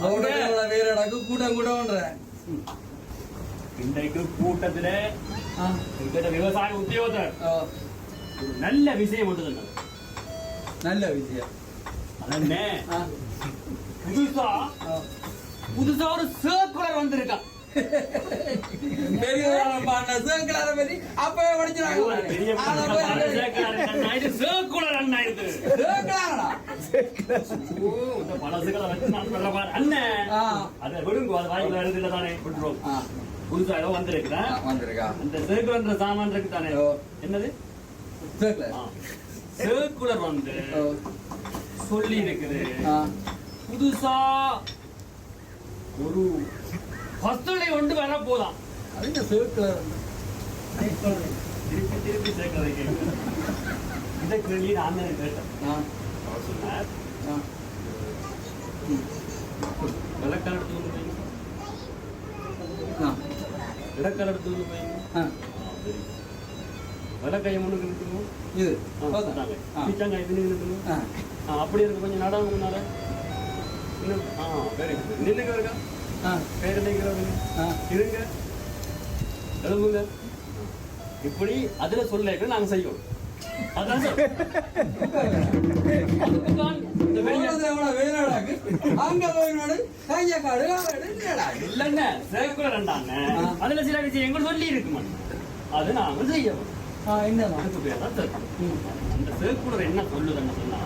கிடக்கு கூட்டம் கூட்டம்ன்ற. இன்றைக்கு கூட்டத்துல இருக்கிற விவசாய உத்தியோகத்தர். நல்ல விஷயம் ஒன்று நல்ல விஷயம். புதுசா. புதுசா ஒரு சர்க்குலர் வந்திருக்கான் அப்பவே பெரிய இந்த தானே புதுசா ஏதோ வந்திருக்குறேன் வந்திருக்கா அந்த சர்க்குலர் சாமான் இருக்கு தானே என்னது சேங்கல வந்து சொல்லி இருக்குது புதுசா ஒரு பஸ்தலை ஒன்று வர போதாம் அது இந்த சேங்கலார திருப்பி திருப்பி கேட்கு இதை கேள்வி நான் தான் கேட்டேன். ஆ. அவர் சொன்னார் ஆ. விளக்கல் எடுத்து போய் ஆ. விளக்கல் எடுத்து வந்து போய் ஆ. விளக்கைய முன்னுக்கு நிற்கணும் இது. ஆ, போதும். சொன்னாங்க. ஆ. பிச்சாங்க இது நிற்கணும் அப்படி இருக்கு. கொஞ்சம் நடவு முன்னால. இன்னும் ஆ குட் நில்லுங்க இருக்கா ஆ நிற்கிறவங்க ஆ இருங்க. எழுதுங்க. இப்படி அதுல சொல்ல நாங்க செய்வோம். அதுல சில விஷயங்கள் சொல்லி இருக்குமா? அது நாங்க செய்யணும் என்ன சொல்லுதுன்னு சொன்னா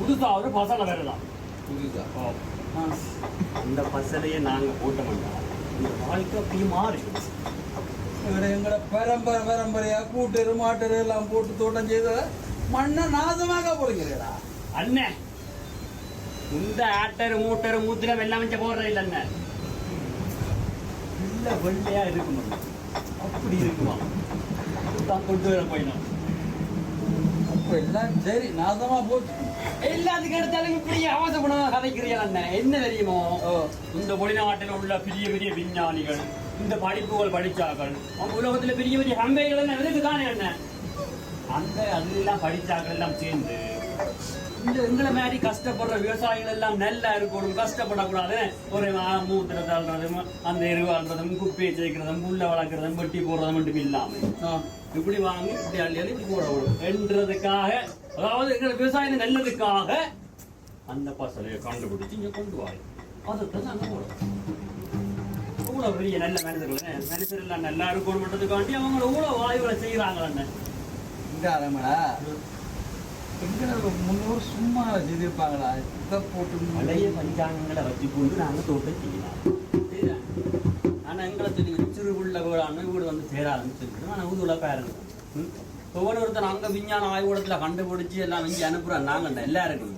புதுசா ஒரு பசலை வரலாம். புரியுதா? ஆ. அந்த பசலையை நாங்க போட்ட மாட்டோம். இந்த வாழ்க்கை அப்படியே மாறி. இவரு எங்கட பரம்பரை பரம்பரையா கூட்டரு மாட்டரு எல்லாம் போட்டு தோட்டம் செய்த மண்ணை நாசமாக போடுகிறீடா அண்ணே இந்த ஆட்டர் மூட்டர் மூத்திரம் எல்லாம் வச்ச போடுற இல்ல அண்ணன் இல்ல வெள்ளையா இருக்குமா அப்படி இருக்குமா? தான் கொண்டு வர போயிடும் அப்ப எல்லாம் சரி நாசமா போச்சு. எல்லாத்துக்கு எடுத்தாலும் இப்படி அவசரப்படாம கதைக்கிறீர்கள் அண்ணன் என்ன தெரியுமோ. இந்த வெளிநாட்டில் உள்ள பெரிய பெரிய விஞ்ஞானிகள் இந்த படிப்புகள் படிச்சாக்கள் அவங்க உலகத்துல பெரிய பெரிய ஹம்பைகள் எல்லாம் எதுக்கு தானே அண்ணன் அந்த அதெல்லாம் படிச்சாக்கள் எல்லாம் சேர்ந்து. இந்த எங்களை மாதிரி கஷ்டப்படுற விவசாயிகள் எல்லாம் நல்லா இருக்கணும் கஷ்டப்படக்கூடாது ஒரு மூத்திர தள்ளுறதும் அந்த எருவாடுறதும் குப்பையை சேர்க்கிறதும் புல்ல வளர்க்குறதும் வெட்டி போடுறதும் மட்டும் இல்லாமல் இப்படி வாங்கி இப்படி அள்ளி இப்படி போட விடும். என்றதுக்காக அதாவது எங்களை விவசாயம் நல்லதுக்காக அந்த பசலையை கண்டுபிடிச்சு இங்கே கொண்டு வாங்க. அதைத்தான் நாங்க போடுறோம். இவ்வளோ பெரிய நல்ல மனிதர்கள் மனிதர் எல்லாம் நல்லா இருக்கணும் மட்டுறதுக்காண்டி அவங்க இவ்வளவு வாயுகளை செய்யறாங்க இந்த முன்னூறு சும்மா செய்திருப்பாங்களா இதை போட்டு பழைய பஞ்சாங்கங்களை வச்சு கொண்டு நாங்க தோட்டம் செய்யலாம். சரிதான்? ஆனா எங்களை சொல்லி சிறு உள்ள வீடான வீடு வந்து சேராதுன்னு சொல்லிட்டு ஆனா ஊதுல பேருங்க ஒவ்வொருத்தர் அங்க விஞ்ஞான ஆய்வுடத்துல கண்டுபிடிச்சு எல்லாம் வங்கி அனுப்புறோம் நாங்க எல்லாருக்கும்.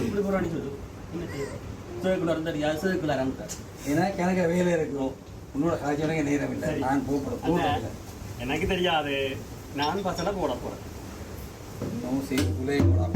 இப்படி போறான்னு சொல்லு தெரியாது சர்க்குலர் அனுப்புறேன் ஏன்னா கிணக்க வேலை இருக்கும் உன்னோட காய்ச்சலுங்க நேரம் இல்லை. நான் அண்ணே, எனக்கு தெரியாது. நான் பசல போட नौ से उलय बड़ा